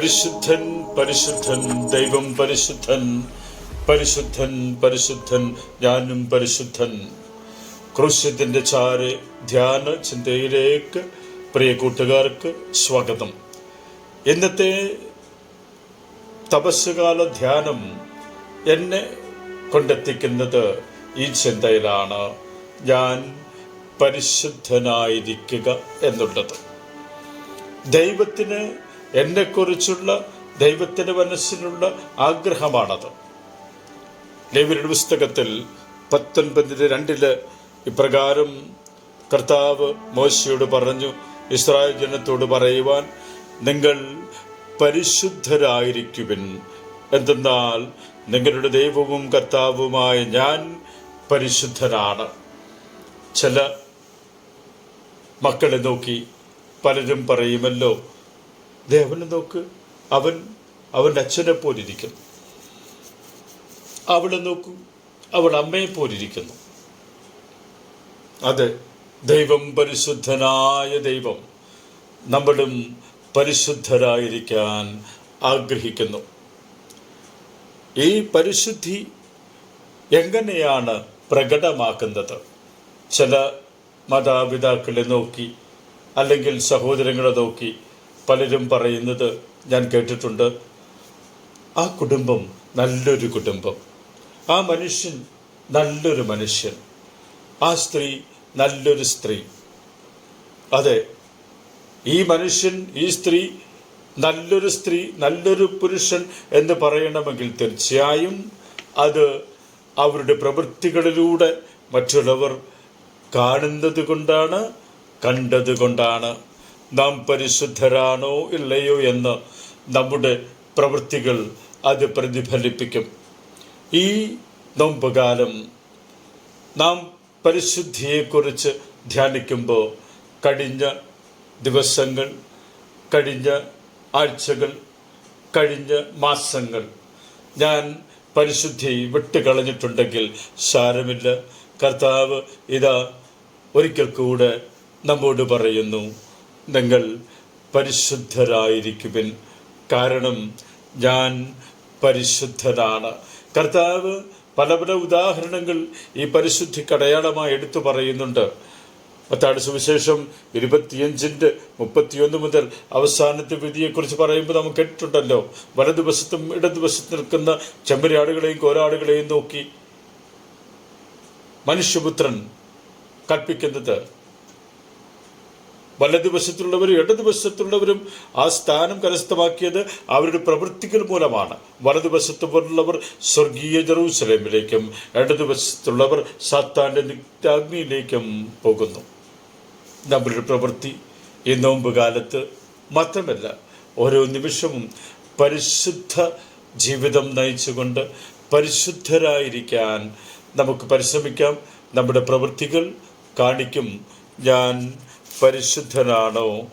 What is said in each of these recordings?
പരിശുദ്ധൻ പരിശുദ്ധൻ ദൈവം പരിശുദ്ധൻ പരിശുദ്ധൻ പരിശുദ്ധൻ ഞാനും പരിശുദ്ധൻ. ക്രൂശ്യത്തിന്റെ ചാര് ധ്യാന ചിന്തയിലേക്ക് പ്രിയ കൂട്ടുകാർക്ക് സ്വാഗതം. ഇന്നത്തെ തപസ്സുകാല ധ്യാനം എന്നെ കൊണ്ടെത്തിക്കുന്നത് ഈ ചിന്തയിലാണ്. ഞാൻ പരിശുദ്ധനായിരിക്കുക എന്നുള്ളത്. ദൈവത്തിന് എന്നെക്കുറിച്ചുള്ള ദൈവത്തിന്റെ മനസ്സിലുള്ള ആഗ്രഹമാണത്. ലേവിയുടെ പുസ്തകത്തിൽ പത്തൊൻപതിന് രണ്ടിൽ ഇപ്രകാരം കർത്താവ് മോശയോട് പറഞ്ഞു ഇസ്രായേൽ ജനത്തോട് പറയുവാൻ നിങ്ങൾ പരിശുദ്ധരായിരിക്കുവിൻ. എന്തെന്നാൽ നിങ്ങളുടെ ദൈവവും കർത്താവുമായ ഞാൻ പരിശുദ്ധനാണ്. ചില മക്കളെ നോക്കി പലരും പറയുമല്ലോ ദേവനെ നോക്ക് അവൻ അവന്റെ അച്ഛനെ പോലിരിക്കുന്നു. അവളെ നോക്കൂ അവൾ അമ്മയെ പോലിരിക്കുന്നു. അതെ ദൈവം പരിശുദ്ധനായ ദൈവം നമ്മളും പരിശുദ്ധരായിരിക്കാൻ ആഗ്രഹിക്കുന്നു. ഈ പരിശുദ്ധി എങ്ങനെയാണ് പ്രകടമാക്കുന്നത്? ചില മാതാപിതാക്കളെ നോക്കി അല്ലെങ്കിൽ സഹോദരങ്ങളെ നോക്കി പലരും പറയുന്നത് ഞാൻ കേട്ടിട്ടുണ്ട്. ആ കുടുംബം നല്ലൊരു കുടുംബം. ആ മനുഷ്യൻ നല്ലൊരു മനുഷ്യൻ. ആ സ്ത്രീ നല്ലൊരു സ്ത്രീ. അതെ ഈ മനുഷ്യൻ ഈ സ്ത്രീ നല്ലൊരു സ്ത്രീ നല്ലൊരു പുരുഷൻ എന്ന് പറയണമെങ്കിൽ തീർച്ചയായും അത് അവരുടെ പ്രവൃത്തികളിലൂടെ മറ്റുള്ളവർ കാണുന്നത് കൊണ്ടാണ് കണ്ടത് കൊണ്ടാണ്. നാം പരിശുദ്ധരാണോ ഇല്ലയോ എന്ന് നമ്മുടെ പ്രവൃത്തികൾ അത് പ്രതിഫലിപ്പിക്കും. ഈ നോമ്പുകാലം നാം പരിശുദ്ധിയെക്കുറിച്ച് ധ്യാനിക്കുമ്പോൾ കഴിഞ്ഞ ദിവസങ്ങൾ കഴിഞ്ഞ ആഴ്ചകൾ കഴിഞ്ഞ മാസങ്ങൾ ഞാൻ പരിശുദ്ധി വിട്ടുകളഞ്ഞിട്ടുണ്ടെങ്കിൽ സാരമില്ല. കർത്താവ് ഇതാ ഒരിക്കൽ കൂടെ നമ്മോട് പറയുന്നു. നിങ്ങൾ പരിശുദ്ധരായിരിക്കുവിൻ. കാരണം ഞാൻ പരിശുദ്ധനാണ്. കർത്താവ് പല പല ഉദാഹരണങ്ങൾ ഈ പരിശുദ്ധി കടയാളമായി എടുത്തു പറയുന്നുണ്ട്. മത്താട് സുവിശേഷം ഇരുപത്തിയഞ്ചിന്റെ മുപ്പത്തിയൊന്ന് മുതൽ അവസാനത്തെ വിധിയെക്കുറിച്ച് പറയുമ്പോൾ നമുക്ക് കേട്ടിട്ടുണ്ടല്ലോ. വലതുവശത്തും ഇടതുവശത്ത് നിൽക്കുന്ന ചെമ്പരാടുകളെയും കോരാടുകളെയും നോക്കി. മനുഷ്യപുത്രൻ കൽപ്പിക്കുന്നത് വലതുവശത്തുള്ളവരും ഇടതുവശത്തുള്ളവരും ആ സ്ഥാനം കരസ്ഥമാക്കിയത് അവരുടെ പ്രവൃത്തികൾ മൂലമാണ്. വലതുവശത്തുള്ളവർ സ്വർഗീയ ജെറൂസലേമിലേക്കും ഇടതുവശത്തുള്ളവർ സാത്താന്റെ നിത്യാഗ്നിയിലേക്കും പോകുന്നു. നമ്മുടെ പ്രവൃത്തി ഈ നോമ്പ് കാലത്ത് മാത്രമല്ല ഓരോ നിമിഷവും പരിശുദ്ധ ജീവിതം നയിച്ചുകൊണ്ട് പരിശുദ്ധരായിരിക്കാൻ നമുക്ക് പരിശ്രമിക്കാം. നമ്മുടെ പ്രവൃത്തികൾ കാണിക്കും. ഞാൻ പരിശുദ്ധനാണോ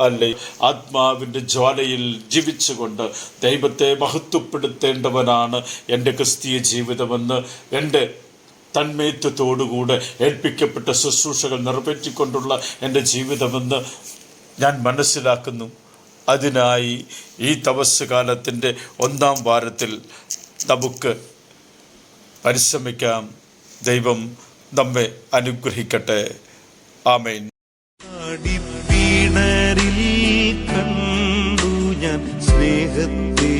അല്ലെ? ആത്മാവിന്റെ ജ്വാലയിൽ ജീവിച്ചുകൊണ്ട് ദൈവത്തെ മഹത്വപ്പെടുത്തേണ്ടവനാണ് എന്റെ ക്രിസ്തീയ ജീവിതമെന്ന് എന്റെ തന്മയത്വത്തോടുകൂടെ ഏൽപ്പിക്കപ്പെട്ട ശുശ്രൂഷകൾ നിറവേറ്റിക്കൊണ്ടുള്ള എന്റെ ജീവിതമെന്ന് ഞാൻ മനസ്സിലാക്കുന്നു. അതിനായി ഈ തപസ് കാലത്തിന്റെ ഒന്നാം വാരത്തിൽ നമുക്ക് പരിശ്രമിക്കാം. ദൈവം നമ്മെ അനുഗ്രഹിക്കട്ടെ. ആമേൻ. അടിപ്പിണരിൽ കണ്ടു ഞാൻ സ്നേഹത്തെ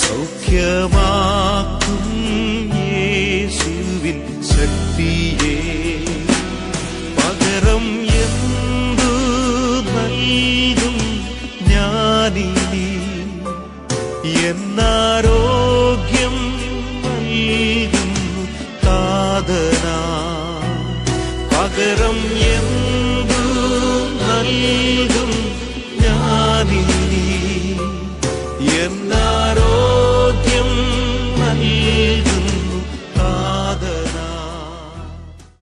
സൗഖ്യമാക്കും